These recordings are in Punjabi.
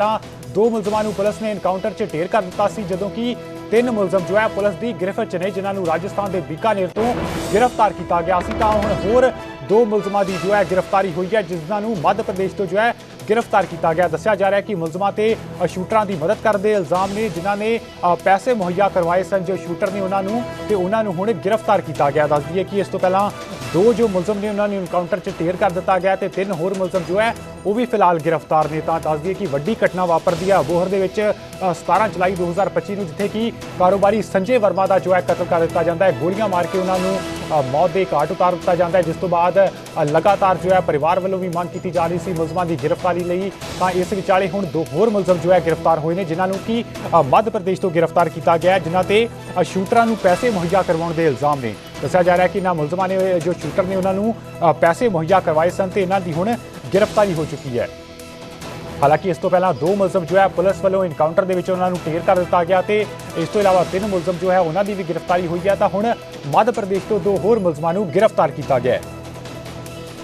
ਤਾਂ ਦੋ ਮੁਲਜ਼ਮਾਂ ਨੂੰ ਪੁਲਿਸ ਨੇ ਐਨਕਾਊਂਟਰ 'ਚ ਢੇਰ ਕਰ ਦਿੱਤਾ ਸੀ, ਜਦੋਂ ਕਿ ਤਿੰਨ ਮੁਲਜ਼ਮ ਜੋ ਹੈ ਪੁਲਿਸ ਦੀ ਗ੍ਰਿਫਤ 'ਚ ਨੇ, ਜਿਨ੍ਹਾਂ ਨੂੰ ਰਾਜਸਥਾਨ ਦੇ ਬੀਕਾਨੇਰ ਤੋਂ ਗ੍ਰਿਫਤਾਰ ਕੀਤਾ ਗਿਆ ਸੀ। ਤਾਂ ਹੁਣ ਹੋਰ ਦੋ ਮੁਲਜ਼ਮਾਂ ਦੀ ਜੋ ਹੈ ਗ੍ਰਿਫਤਾਰੀ ਹੋਈ ਹੈ ਜਿਨ੍ਹਾਂ ਨੂੰ ਮੱਧ ਪ੍ਰਦੇਸ਼ ਤੋਂ ਜੋ ਹੈ ਗ੍ਰਿਫਤਾਰ ਕੀਤਾ ਗਿਆ। ਦੱਸਿਆ ਜਾ ਰਿਹਾ ਹੈ ਕਿ ਮੁਲਜ਼ਮਾਂ ਤੇ ਸ਼ੂਟਰਾਂ ਦੀ ਮਦਦ ਕਰਨ ਦੇ ਇਲਜ਼ਾਮ ਨੇ, ਜਿਨ੍ਹਾਂ ਨੇ ਪੈਸੇ ਮੁਹੱਈਆ ਕਰਵਾਏ ਸਨ ਜੋ ਸ਼ੂਟਰ ਨੇ ਉਹਨਾਂ ਨੂੰ ਤੇ ਉਹਨਾਂ ਨੂੰ ਹੁਣ ਗ੍ਰਿਫਤਾਰ ਕੀਤਾ ਗਿਆ। ਦੱਸ ਦਈਏ ਕਿ ਇਸ ਤੋਂ ਪਹਿਲਾਂ ਦੋ ਜੋ ਮੁਲਜ਼ਮ ਨੇ ਉਹਨਾਂ ਨੂੰ ਐਨਕਾਊਂਟਰ 'ਚ ਢੇਰ ਕਰ ਦਿੱਤਾ ਗਿਆ ਤੇ ਤਿੰਨ ਹੋਰ ਮੁਲਜ਼ਮ ਜੋ ਹੈ ਉਹ ਵੀ ਫਿਲਹਾਲ ਗ੍ਰਿਫਤਾਰ ਨੇ। ਤਾਂ ਦੱਸ ਦਈਏ ਕਿ ਵੱਡੀ ਘਟਨਾ ਵਾਪਰਦੀ ਹੈ ਅਬੋਹਰ ਦੇ ਵਿੱਚ ਅ, 17 ਜੁਲਾਈ 2025 ਨੂੰ ਜਿੱਥੇ ਕਿ ਕਾਰੋਬਾਰੀ ਸੰਜੇ ਵਰਮਾ ਦਾ ਜੋ ਹੈ ਕਤਲ ਕਰ ਦਿੱਤਾ ਜਾਂਦਾ ਹੈ। ਗੋਲੀਆਂ ਮਾਰ ਕੇ ਉਹਨਾਂ ਨੂੰ ਮੌਤ ਦੇ ਘਾਟ ਉਤਾਰ ਦਿੱਤਾ ਜਾਂਦਾ ਹੈ ਜਿਸ ਤੋਂ ਬਾਅਦ ਲਗਾਤਾਰ ਜੋ ਹੈ ਪਰਿਵਾਰ ਵੱਲੋਂ ਵੀ ਮੰਗ ਕੀਤੀ ਜਾ ਰਹੀ ਸੀ ਮੁਲਜ਼ਮਾਂ ਦੀ ਗ੍ਰਿਫਤਾਰੀ ਲਈ। ਤਾਂ ਇਸ ਵਿਚਾਲੇ ਹੁਣ ਦੋ ਹੋਰ ਮੁਲਜ਼ਮ ਜੋ ਹੈ ਗ੍ਰਿਫਤਾਰ ਹੋਏ ਨੇ ਜਿਨ੍ਹਾਂ ਨੂੰ ਕਿ ਮੱਧ ਪ੍ਰਦੇਸ਼ ਤੋਂ ਗ੍ਰਿਫਤਾਰ ਕੀਤਾ ਗਿਆ ਜਿਨ੍ਹਾਂ ਤੇ ਸ਼ੂਟਰਾਂ ਨੂੰ ਪੈਸੇ ਮੁਹੱਈਆ ਕਰਵਾਉਣ ਦੇ ਇਲਜ਼ਾਮ ਨੇ। ਦੱਸਿਆ ਜਾ ਰਿਹਾ ਕਿ ਇਹਨਾਂ ਮੁਲਜ਼ਮਾਂ ਨੇ, ਜੋ ਸ਼ੂਟਰ ਨੇ ਉਹਨਾਂ ਨੂੰ ਪੈਸੇ ਮੁਹੱਈਆ ਕਰਵਾਏ ਸਨ ਤੇ ਇਹਨਾਂ ਦੀ ਹੁਣ ਗ੍ਰਿਫਤਾਰੀ ਹੋ ਚੁੱਕੀ ਹੈ। ਹਾਲਾਂਕਿ ਇਸ ਤੋਂ ਪਹਿਲਾਂ ਦੋ ਮੁਲਜ਼ਮ ਜੋ ਹੈ ਪੁਲਿਸ ਵੱਲੋਂ ਇਨਕਾਊਂਟਰ ਦੇ ਵਿੱਚ ਉਹਨਾਂ ਨੂੰ ਢੇਰ ਕਰ ਦਿੱਤਾ ਗਿਆ ਤੇ ਇਸ ਤੋਂ ਇਲਾਵਾ ਤਿੰਨ ਮੁਲਜ਼ਮ ਜੋ ਹੈ ਉਹਨਾਂ ਦੀ ਵੀ ਗ੍ਰਿਫਤਾਰੀ ਹੋਈ ਹੈ ਤਾਂ ਹੁਣ ਮੱਧ ਪ੍ਰਦੇਸ਼ ਤੋਂ ਦੋ ਹੋਰ ਮੁਲਜ਼ਮਾਂ ਨੂੰ ਗ੍ਰਿਫਤਾਰ ਕੀਤਾ ਗਿਆ ਹੈ।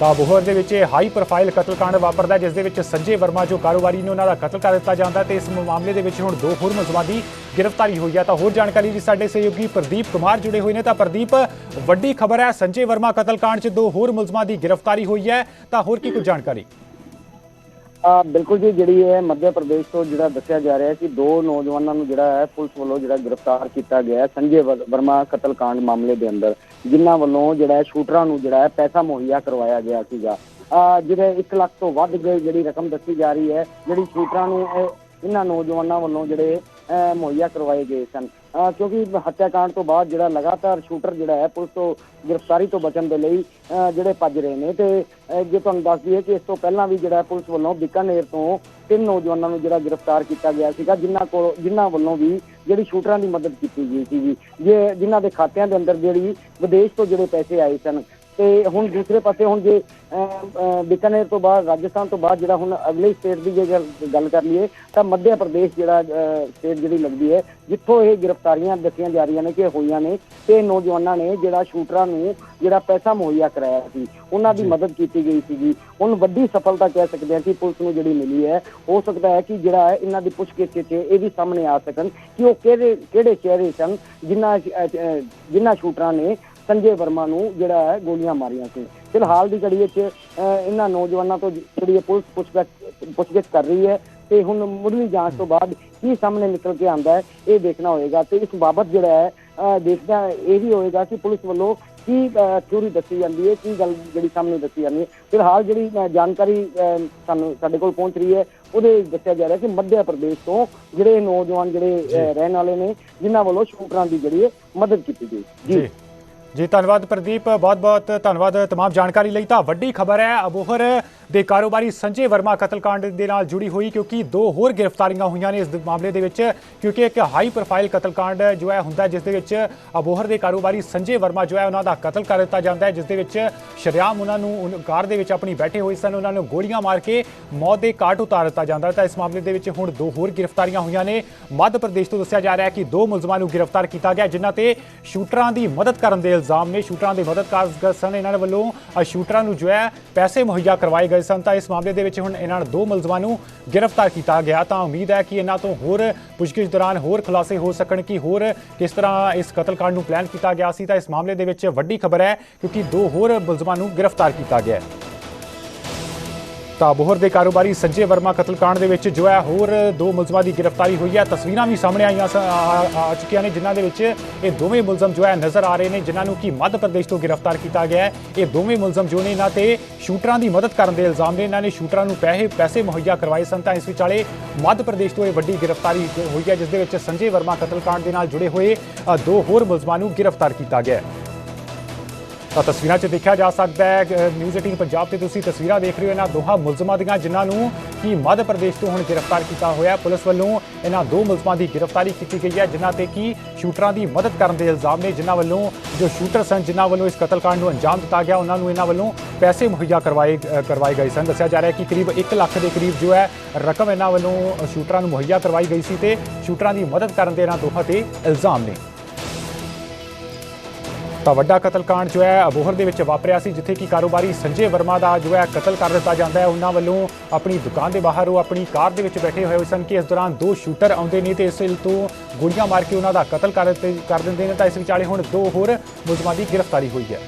ਤਾਂ ਬੋਹਰ ਦੇ ਵਿੱਚ ਇਹ ਹਾਈ ਪ੍ਰੋਫਾਈਲ ਕਤਲकांड ਵਾਪਰਦਾ ਜਿਸ ਦੇ ਵਿੱਚ ਸੰਜੇ ਵਰਮਾ ਜੋ ਕਾਰੋਬਾਰੀ ਨੇ ਉਹਨਾਂ ਦਾ ਕਤਲ ਕਰ ਦਿੱਤਾ ਜਾਂਦਾ ਤੇ ਇਸ ਮਾਮਲੇ ਦੇ ਵਿੱਚ ਹੁਣ ਦੋ ਹੋਰ ਮੁਲਜ਼ਮਾਂ ਦੀ ਗ੍ਰਿਫਤਾਰੀ ਹੋਈ ਹੈ। ਤਾਂ ਹੋਰ ਜਾਣਕਾਰੀ ਵੀ ਸਾਡੇ ਸਹਿਯੋਗੀ ਪ੍ਰਦੀਪ ਕੁਮਾਰ ਜੁੜੇ ਹੋਏ ਨੇ। ਤਾਂ ਪ੍ਰਦੀਪ, ਵੱਡੀ ਖਬਰ ਹੈ, ਸੰਜੇ ਵਰਮਾ ਕਤਲकांड 'ਚ ਦੋ ਹੋਰ ਮੁਲਜ਼ਮਾਂ ਦੀ ਗ੍ਰਿਫਤਾਰੀ ਹੋਈ ਹੈ। ਤਾਂ ਹੋਰ ਕੀ ਕੁਝ ਜਾਣਕਾਰੀ? ਬਿਲਕੁਲ ਜੀ ਜਿਹੜੀ ਹੈ ਮੱਧ ਪ੍ਰਦੇਸ਼ ਤੋਂ ਜਿਹੜਾ ਦੱਸਿਆ ਜਾ ਰਿਹਾ ਹੈ ਕਿ ਦੋ ਨੌਜਵਾਨਾਂ ਨੂੰ ਜਿਹੜਾ ਹੈ ਪੁਲਿਸ ਵੱਲੋਂ ਜਿਹੜਾ ਗ੍ਰਿਫਤਾਰ ਕੀਤਾ ਗਿਆ ਹੈ ਸੰਜੇ ਵਰ- ਵਰਮਾ ਕਤਲकांड ਮਾਮਲੇ ਦੇ ਅੰਦਰ ਜਿਨ੍ਹਾਂ ਵੱਲੋਂ ਜਿਹੜਾ ਹੈ ਸ਼ੂਟਰਾਂ ਨੂੰ ਜਿਹੜਾ ਹੈ ਪੈਸਾ ਮੁਹੱਈਆ ਕਰਵਾਇਆ ਗਿਆ ਸੀਗਾ। ਆ ਜਿਹੜੇ 1 ਲੱਖ ਤੋਂ ਵੱਧ ਜਿਹੜੀ ਰਕਮ ਦੱਸੀ ਜਾ ਰਹੀ ਹੈ ਜਿਹੜੀ ਸ਼ੂਟਰਾਂ ਨੂੰ ਇਹ- ਇਹਨਾਂ ਨੌਜਵਾਨਾਂ ਵੱਲੋਂ ਜਿਹੜੇ ਅਹ, ਮੁਹੱਈਆ ਕਰਵਾਏ ਗਏ ਸਨ। ਕਿਉਂਕਿ ਹੱਤਿਆਕਾਂਡ ਤੋਂ ਬਾਅਦ ਜਿਹੜਾ ਲਗਾਤਾਰ ਸ਼ੂਟਰ ਜਿਹੜਾ ਹੈ, ਪੁਲਿਸ ਤੋਂ ਗ੍ਰਿਫਤਾਰੀ ਤੋਂ ਬਚਣ ਦੇ ਲਈ ਜਿਹੜੇ ਭੱਜ ਰਹੇ ਨੇ ਤੇ ਜੇ ਤੁਹਾਨੂੰ ਦੱਸ ਦਈਏ ਕਿ ਇਸ ਤੋਂ ਪਹਿਲਾਂ ਵੀ ਜਿਹੜਾ ਪੁਲਿਸ ਵੱਲੋਂ ਬਿਕਾਨੇਰ ਤੋਂ ਤਿੰਨ ਨੌਜਵਾਨਾਂ ਨੂੰ ਜਿਹੜਾ ਗ੍ਰਿਫਤਾਰ ਕੀਤਾ ਗਿਆ ਸੀਗਾ ਜਿਨ੍ਹਾਂ ਕੋਲ ਜਿਨ੍ਹਾਂ ਵੱਲੋਂ ਵੀ ਜਿਹੜੀ ਸ਼ੂਟਰਾਂ ਦੀ ਮਦਦ ਕੀਤੀ ਗਈ ਸੀਗੀ। ਜੇ, ਜਿਨ੍ਹਾਂ ਦੇ ਖਾਤਿਆਂ ਦੇ ਅੰਦਰ ਜਿਹੜੀ ਵਿਦੇਸ਼ ਤੋਂ ਜਿਹੜੇ ਪੈਸੇ ਆਏ ਸਨ ਤੇ ਹੁਣ ਦੂਸਰੇ ਪਾਸੇ ਹੁਣ ਜੇ ਬੀਕਾਨੇਰ ਤੋਂ ਬਾਅਦ ਰਾਜਸਥਾਨ ਤੋਂ ਬਾਅਦ ਜਿਹੜਾ ਹੁਣ ਅਗਲੇ ਸਟੇਟ ਦੀ ਜੇ ਗੱਲ- ਕਰ ਲਈਏ ਤਾਂ ਮੱਧ ਪ੍ਰਦੇਸ਼ ਜਿਹੜਾ ਸਟੇਟ ਜਿਹੜੀ ਲੱਗਦੀ ਹੈ ਜਿੱਥੋਂ ਇਹ ਗ੍ਰਿਫਤਾਰੀਆਂ ਦੱਸੀਆਂ ਜਾ ਰਹੀਆਂ ਨੇ ਕਿ ਹੋਈਆਂ ਨੇ ਤੇ ਨੌਜਵਾਨਾਂ ਨੇ ਜਿਹੜਾ ਸ਼ੂਟਰਾਂ ਨੂੰ ਜਿਹੜਾ ਪੈਸਾ ਮੁਹੱਈਆ ਕਰਾਇਆ ਸੀ ਉਹਨਾਂ ਦੀ ਮਦਦ ਕੀਤੀ ਗਈ ਸੀਗੀ। ਹੁਣ ਵੱਡੀ ਸਫਲਤਾ ਕਹਿ ਸਕਦੇ ਹਾਂ ਕਿ ਪੁਲਿਸ ਨੂੰ ਜਿਹੜੀ ਮਿਲੀ ਹੈ ਹੋ ਸਕਦਾ ਹੈ ਕਿ ਜਿਹੜਾ ਹੈ ਇਹਨਾਂ ਦੀ ਪੁੱਛਗਿੱਛ 'ਚ ਇਹ ਵੀ ਸਾਹਮਣੇ ਆ ਸਕਣ ਕਿ ਉਹ ਕਿਹੜੇ ਕਿਹੜੇ ਚਿਹਰੇ ਸਨ ਜਿਨ੍ਹਾਂ ਜਿਨ੍ਹਾਂ ਸ਼ੂਟਰਾਂ ਨੇ ਸੰਜੇ ਵਰਮਾ ਨੂੰ ਜਿਹੜਾ ਹੈ ਗੋਲੀਆਂ ਮਾਰੀਆਂ ਸੀ। ਫਿਲਹਾਲ ਦੀ ਘੜੀ ਵਿੱਚ ਇਹਨਾਂ ਨੌਜਵਾਨਾਂ ਤੋਂ ਜਿਹੜੀ ਪੁਲਿਸ ਪੁੱਛਗਿੱਛ ਪੁੱਛਗਿੱਛ ਕਰ ਰਹੀ ਹੈ ਤੇ ਹੁਣ ਮੁੱਢਲੀ ਜਾਂਚ ਤੋਂ ਬਾਅਦ ਕੀ ਸਾਹਮਣੇ ਨਿਕਲ ਕੇ ਆਉਂਦਾ ਹੈ ਇਹ ਦੇਖਣਾ ਹੋਏਗਾ ਤੇ ਇਸ ਬਾਬਤ ਜਿਹੜਾ ਹੈ ਦੇਖਦਾ ਇਹ ਵੀ ਹੋਏਗਾ ਕਿ ਪੁਲਿਸ ਵੱਲੋਂ ਕੀ ਥਿਊਰੀ ਦੱਸੀ ਜਾਂਦੀ ਹੈ ਕੀ ਗੱਲ ਜਿਹੜੀ ਸਾਹਮਣੇ ਦੱਸੀ ਜਾਂਦੀ ਹੈ। ਫਿਲਹਾਲ ਜਿਹੜੀ ਜਾਣਕਾਰੀ ਸਾਨੂੰ ਸਾਡੇ ਕੋਲ ਪਹੁੰਚ ਰਹੀ ਹੈ ਉਹਦੇ ਦੱਸਿਆ ਜਾ ਰਿਹਾ ਕਿ ਮੱਧ ਪ੍ਰਦੇਸ਼ ਤੋਂ ਜਿਹੜੇ ਨੌਜਵਾਨ ਜਿਹੜੇ ਰਹਿਣ ਵਾਲੇ ਨੇ ਜਿਨ੍ਹਾਂ ਵੱਲੋਂ ਸ਼ੂਟਰਾਂ ਦੀ ਜਿਹੜੀ ਹੈ ਮਦਦ ਕੀਤੀ ਗਈ। ਜੀ। ਜੀ, ਧੰਨਵਾਦ ਪ੍ਰਦੀਪ, ਬਹੁਤ-ਬਹੁਤ ਧੰਨਵਾਦ ਤਮਾਮ ਜਾਣਕਾਰੀ ਲਈ। ਤਾਂ ਵੱਡੀ ਖਬਰ ਹੈ, ਅਬੋਹਰ ਦੇ ਕਾਰੋਬਾਰੀ ਸੰਜੇ ਵਰਮਾ ਕਤਲकांड ਦੇ ਨਾਲ ਜੁੜੀ ਹੋਈ, ਕਿਉਂਕਿ ਦੋ ਹੋਰ ਗ੍ਰਿਫਤਾਰੀਆਂ ਹੋਈਆਂ ਨੇ ਇਸ ਮਾਮਲੇ ਦੇ ਵਿੱਚ, ਕਿਉਂਕਿ ਇੱਕ ਹਾਈ ਪ੍ਰੋਫਾਈਲ ਕਤਲकांड ਜੋ ਹੈ ਹੁੰਦਾ ਜਿਸ ਦੇ ਵਿੱਚ ਅਬੋਹਰ ਦੇ ਕਾਰੋਬਾਰੀ ਸੰਜੇ ਵਰਮਾ ਜੋ ਹੈ, ਉਹਨਾਂ ਦਾ ਕਤਲ ਕਰ ਦਿੱਤਾ ਜਾਂਦਾ ਹੈ, ਜਿਸ ਦੇ ਵਿੱਚ ਸ਼ਰਿਆਮ ਉਹਨਾਂ ਨੂੰ ਕਾਰ ਦੇ ਵਿੱਚ ਆਪਣੀ ਬੈਠੇ ਹੋਏ ਸਨ, ਉਹਨਾਂ ਨੂੰ ਗੋਲੀਆਂ ਮਾਰ ਕੇ ਮੌਤ ਦੇ ਕਾਟ ਉਤਾਰ ਦਿੱਤਾ ਜਾਂਦਾ ਤਾਂ ਇਸ ਮਾਮਲੇ ਦੇ ਵਿੱਚ ਹੁਣ ਦੋ ਹੋਰ ਗ੍ਰਿਫਤਾਰੀਆਂ ਹੋਈਆਂ ਨੇ। ਮੱਧ ਪ੍ਰਦੇਸ਼ ਤੋਂ ਦੱਸਿਆ ਜਾ ਰਿਹਾ ਹੈ ਕਿ ਦੋ ਮੁਲਜ਼ਮਾਂ ਨੂੰ ਗ੍ਰਿਫਤਾਰ ਕੀਤਾ ਗਿਆ, ਜਿਨ੍ਹਾਂ ਤੇ ਸ਼ੂਟਰਾਂ ਦੀ ਮਦਦ ਕਰਨ ਦੇ ਇਲਜ਼ਾਮ ਨੇ ਸ਼ੂਟਰਾਂ ਦੇ ਮਦਦਕਾਰ ਸਨ। ਇਹਨਾਂ ਵੱਲੋਂ ਸ਼ੂਟਰਾਂ ਨੂੰ ਜੋ ਹੈ, ਪੈਸੇ ਮੁਹੱਈਆ ਕਰਵਾਏ ਗਏ ਸਨ। ਤਾਂ ਇਸ ਮਾਮਲੇ ਦੇ ਵਿੱਚ ਹੁਣ ਇਹਨਾਂ ਦੋ ਮੁਲਜ਼ਮਾਂ ਨੂੰ ਗ੍ਰਿਫਤਾਰ ਕੀਤਾ ਗਿਆ। ਤਾਂ ਉਮੀਦ ਹੈ ਕਿ ਇਹਨਾਂ ਤੋਂ ਹੋਰ ਪੁੱਛਗਿੱਛ ਦੌਰਾਨ ਹੋਰ ਖੁਲਾਸੇ ਹੋ ਸਕਣ ਕਿ ਹੋਰ ਕਿਸ ਤਰ੍ਹਾਂ ਇਸ ਕਤਲकांड ਨੂੰ ਪਲਾਨ ਕੀਤਾ ਗਿਆ ਸੀ। ਤਾਂ ਇਸ ਮਾਮਲੇ ਦੇ ਵਿੱਚ ਵੱਡੀ ਖਬਰ ਹੈ ਕਿਉਂਕਿ ਦੋ ਹੋਰ ਮੁਲਜ਼ਮਾਂ ਨੂੰ ਗ੍ਰਿਫਤਾਰ ਕੀਤਾ ਗਿਆ ਹੈ। ਤਾਂ ਬੋਹਰ ਦੇ ਕਾਰੋਬਾਰੀ ਸੰਜੇ ਵਰਮਾ ਕਤਲकांड ਦੇ ਵਿੱਚ ਜੋ ਹੈ, ਹੋਰ ਦੋ ਮੁਲਜ਼ਮਾਂ ਦੀ ਗ੍ਰਿਫਤਾਰੀ ਹੋਈ ਹੈ। ਤਸਵੀਰਾਂ ਵੀ ਸਾਹਮਣੇ ਆਈਆਂ ਆ ਚੁੱਕੀਆਂ ਨੇ, ਜਿਨ੍ਹਾਂ ਦੇ ਵਿੱਚ ਇਹ ਦੋਵੇਂ ਮੁਲਜ਼ਮ ਜੋ ਹੈ, ਨਜ਼ਰ ਆ ਰਹੇ ਨੇ, ਜਿਨ੍ਹਾਂ ਨੂੰ ਕੀ ਮੱਧ ਪ੍ਰਦੇਸ਼ ਤੋਂ ਗ੍ਰਿਫਤਾਰ ਕੀਤਾ ਗਿਆ ਹੈ। ਇਹ ਦੋਵੇਂ ਮੁਲਜ਼ਮ ਜੋ ਨੇ, ਇਹਨਾਂ ਤੇ ਸ਼ੂਟਰਾਂ ਦੀ ਮਦਦ ਕਰਨ ਦੇ ਇਲਜ਼ਾਮ ਨੇ। ਇਹਨਾਂ ਨੇ ਸ਼ੂਟਰਾਂ ਨੂੰ ਪੈਸੇ ਪੈਸੇ ਮੁਹੱਈਆ ਕਰਵਾਏ ਸਨ, ਤਾਂ ਇਸ ਵਿਚਾਲੇ ਮੱਧ ਪ੍ਰਦੇਸ਼ ਤੋਂ ਇਹ ਵੱਡੀ ਗ੍ਰਿਫਤਾਰੀ ਹੋਈ ਹੈ, ਜਿਸ ਦੇ ਵਿੱਚ ਸੰਜੇ ਵਰਮਾ ਕਤਲकांड ਦੇ ਨਾਲ ਜੁੜੇ ਹੋਏ ਦੋ ਹੋਰ ਮੁਲਜ਼ਮਾਂ ਨੂੰ ਗ੍ਰਿਫਤਾਰ ਕੀਤਾ ਗਿਆ ਹੈ। ਤਸਵੀਰਾਂ 'ਚ ਦੇਖਿਆ ਜਾ ਸਕਦਾ ਹੈ ਨਿਊਜ਼ 18 ਪੰਜਾਬ ਤੇ ਤੁਸੀਂ ਤਸਵੀਰਾਂ ਦੇਖ ਰਹੇ ਹੋ ਇਹਨਾਂ ਦੋਹਾਂ ਮੁਲਜ਼ਮਾਂ ਦੀਆਂ, ਜਿਨ੍ਹਾਂ ਨੂੰ ਕਿ ਮੱਧ ਪ੍ਰਦੇਸ਼ ਤੋਂ ਹੁਣ ਗ੍ਰਿਫਤਾਰ ਕੀਤਾ ਹੋਇਆ ਪੁਲਿਸ ਵੱਲੋਂ ਇਹਨਾਂ ਦੋ ਮੁਲਜ਼ਮਾਂ ਦੀ ਗ੍ਰਿਫਤਾਰੀ ਕੀਤੀ ਗਈ ਹੈ, ਜਿਨ੍ਹਾਂ ਤੇ ਕਿ ਸ਼ੂਟਰਾਂ ਦੀ ਮਦਦ ਕਰਨ ਦੇ ਇਲਜ਼ਾਮ ਨੇ, ਜਿਨ੍ਹਾਂ ਵੱਲੋਂ ਜੋ ਸ਼ੂਟਰ ਸਨ ਜਿਨ੍ਹਾਂ ਵੱਲੋਂ ਇਸ ਕਤਲकांड ਨੂੰ ਅੰਜਾਮ ਦਿੱਤਾ ਗਿਆ, ਉਹਨਾਂ ਨੂੰ ਇਹਨਾਂ ਵੱਲੋਂ ਪੈਸੇ ਮੁਹੱਈਆ ਕਰਵਾਏ ਕਰਵਾਏ ਗਏ ਸਨ। ਦੱਸਿਆ ਜਾ ਰਿਹਾ ਹੈ ਕਿ ਕਰੀਬ 1 ਲੱਖ ਦੇ ਕਰੀਬ ਜੋ ਹੈ, ਰਕਮ ਇਹਨਾਂ ਵੱਲੋਂ ਸ਼ੂਟਰਾਂ ਨੂੰ ਮੁਹੱਈਆ ਕਰਵਾਈ ਗਈ ਸੀ ਤੇ ਸ਼ੂਟਰਾਂ ਦੀ ਮਦਦ ਕਰਨ ਦੇ ਇਹਨਾਂ ਦੋਹਾਂ ਤੇ ਇਲਜ਼ਾਮ ਨੇ। ਤਾਂ ਵੱਡਾ ਕਤਲकांड ਜੋ ਹੈ ਅਬੋਹਰ ਦੇ ਵਿੱਚ ਵਾਪਰਿਆ ਸੀ, ਜਿੱਥੇ ਕਿ ਕਾਰੋਬਾਰੀ ਸੰਜੇ ਵਰਮਾ ਦਾ ਜੋ ਹੈ ਕਤਲ ਕਰ ਦਿੱਤਾ ਜਾਂਦਾ ਹੈ। ਉਹਨਾਂ ਵੱਲੋਂ ਆਪਣੀ ਦੁਕਾਨ ਦੇ ਬਾਹਰ ਉਹ ਆਪਣੀ ਕਾਰ ਦੇ ਵਿੱਚ ਬੈਠੇ ਹੋਏ ਸਨ ਕਿ ਇਸ ਦੌਰਾਨ ਦੋ ਸ਼ੂਟਰ ਆਉਂਦੇ ਨੇ ਤੇ ਇਸ ਤੋਂ ਗੋਲੀਆਂ ਮਾਰ ਕੇ ਉਹਨਾਂ ਦਾ ਕਤਲ ਕਰ ਦਿੱਤੇ, ਕਰ ਦਿੰਦੇ ਨੇ। ਤਾਂ ਇਸ ਵਿਚਾਲੇ ਹੁਣ ਦੋ ਹੋਰ ਮੁਲਜ਼ਮਾਂ ਦੀ ਗ੍ਰਿਫਤਾਰੀ ਹੋਈ ਹੈ।